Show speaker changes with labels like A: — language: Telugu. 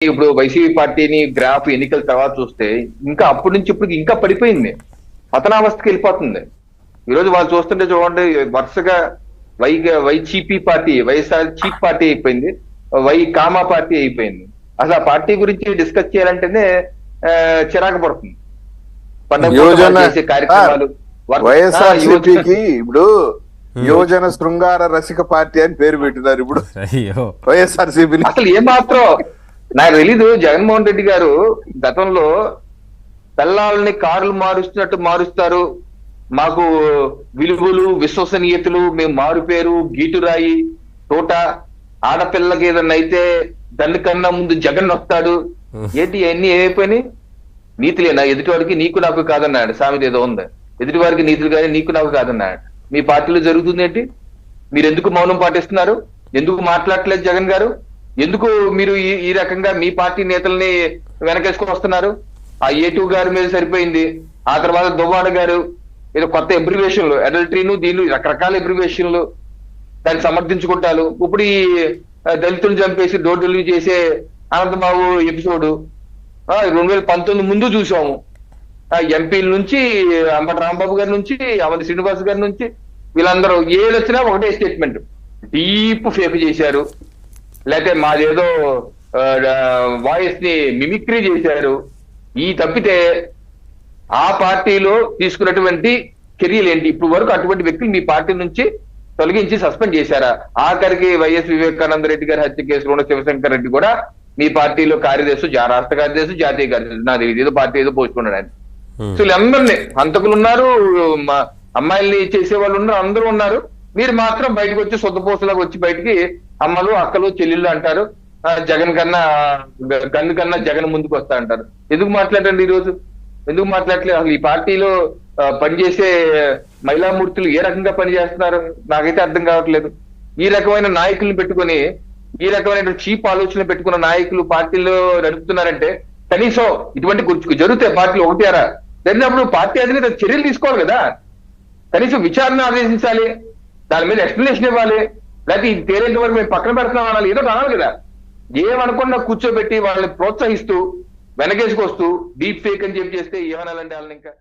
A: ఇప్పుడు వైసీపీ పార్టీని గ్రాఫ్ ఎన్నికల తర్వాత చూస్తే ఇంకా అప్పటి నుంచి ఇప్పుడు ఇంకా పడిపోయింది. పతనావస్థకి వెళ్ళిపోతుంది. ఈ రోజు వాళ్ళు చూస్తుంటే చూడండి వరుసగా Y Y CP party YSR cheap party అయిపోయింది వై కామా పార్టీ అయిపోయింది. అసలు ఆ పార్టీ గురించి డిస్కస్ చేయాలంటేనే చిరాకు పడుతుంది. పండగ కార్యక్రమాలు వర్-
B: వైఎస్ఆర్
A: ఆ, యువజన-
B: సిపికి ఇప్పుడు యువజన శృంగార రసిక పార్టీ అని పేరు పెట్టినారు ఇప్పుడు.
C: అయ్యో.
B: వైఎస్ఆర్ సిపిని.
A: అసలు ఏమాత్రం నాకు తెలీదు జగన్మోహన్ రెడ్డి గారు గతంలో పిల్లల్ని కార్లు మారుస్తున్నట్టు మారుస్తారు. మాకు విలువలు విశ్వసనీయతలు మేము మారుపేరు గీటురాయి తోట ఆడపిల్లకి ఏదన్నా అయితే దానికన్నా ముందు జగన్ వస్తాడు. ఏంటి అన్ని ఏమైపోయినాయి? నీతులేనా ఎదుటివాడికి నీకు నాకు కాదన్నాడు. సామెత ఏదో ఉంది. ఎదుటి వారికి నీతులు కానీ నీకు నాకు కాదన్నాడు. మీ పార్టీలో జరుగుతుంది ఏంటి? మీరు ఎందుకు మౌనం పాటిస్తున్నారు? ఎందుకు మాట్లాడట్లేదు జగన్ గారు? ఎందుకు మీరు ఈ ఈ రకంగా మీ పార్టీ నేతల్ని వెనకేసుకొని వస్తున్నారు? ఆ ఏ టూ గారి మీద సరిపోయింది. ఆ తర్వాత దువ్వాడ గారు ఏదో కొత్త ఎబ్రివేషన్లు అడల్టరీను దీన్ని రకరకాల ఎబ్రివేషన్లు దాన్ని సమర్థించుకుంటారు. ఇప్పుడు ఈ దళితులు చంపేసి డోర్ డెలివరీ చేసే అనంతబాబు ఎపిసోడ్ రెండు వేల పంతొమ్మిది ముందు చూసాము. ఎంపీల నుంచి అంబటి రాంబాబు గారి నుంచి అవంతి శ్రీనివాస్ గారి నుంచి వీళ్ళందరూ ఏదొచ్చినా ఒకటే స్టేట్మెంట్ డీప్ ఫేక్ చేశారు. లేకపోతే మాదేదో వాయిస్ని మిమిక్రీ చేశారు. ఈ తప్పితే ఆ పార్టీలో తీసుకున్నటువంటి చర్యలు ఏంటి? ఇప్పుడు వరకు అటువంటి వ్యక్తులు మీ పార్టీ నుంచి తొలగించి సస్పెండ్ చేశారా? ఆఖరికి వైఎస్ వివేకానంద రెడ్డి గారి హత్య కేసులో ఉన్న శివశంకర్ రెడ్డి కూడా మీ పార్టీలో కార్యదర్శి రాష్ట్ర కార్యదర్శి జాతీయ కార్యదర్శి. నాకు తెలియదు ఏదో పార్టీ ఏదో పోస్టుకున్నాడు ఆయన సో వీళ్ళందరినీ హంతకులు ఉన్నారు మా అమ్మాయిల్ని చేసే వాళ్ళు ఉన్నారు అందరూ ఉన్నారు. మీరు మాత్రం బయటకు వచ్చి సొద్దపోసలాగా వచ్చి బయటికి అమ్మలు అక్కలు చెల్లెళ్ళు అంటారు. ఆ, జగన్ కన్నా గన్ను కన్నా జగన్ ముందుకు వస్తా అంటారు. ఎందుకు మాట్లాడండి ఈ రోజు ఎందుకు మాట్లాడట్లేదు అసలు ఈ పార్టీలో ఆ, పనిచేసే మహిళామూర్తులు ఏ రకంగా పనిచేస్తున్నారు? నాకైతే అర్థం కావట్లేదు. ఈ రకమైన నాయకులను పెట్టుకొని ఈ రకమైన చీప్ ఆలోచనలు పెట్టుకున్న నాయకులు పార్టీలో నడుపుతున్నారంటే కనీసం ఇటువంటి గుర్తు జరుగుతాయి పార్టీలు ఒకటారా జరిగినప్పుడు పార్టీ అధినేత చర్యలు తీసుకోవాలి కదా. కనీసం విచారణ ఆదేశించాలి. దాని మీద ఎక్స్ప్లెనేషన్ ఇవ్వాలి. లేకపోతే ఇది తేలేంత వరకు మేము పక్కన పెడుతున్నాం అనాలి. ఏదో ఒకటి అనాలి కదా. ఏమనుకున్నా కూర్చోబెట్టి వాళ్ళని ప్రోత్సహిస్తూ వెనకేసుకొస్తూ డీప్ ఫేక్ అని చెప్పి చేస్తే ఏమనాలండి వాళ్ళని ఇంకా?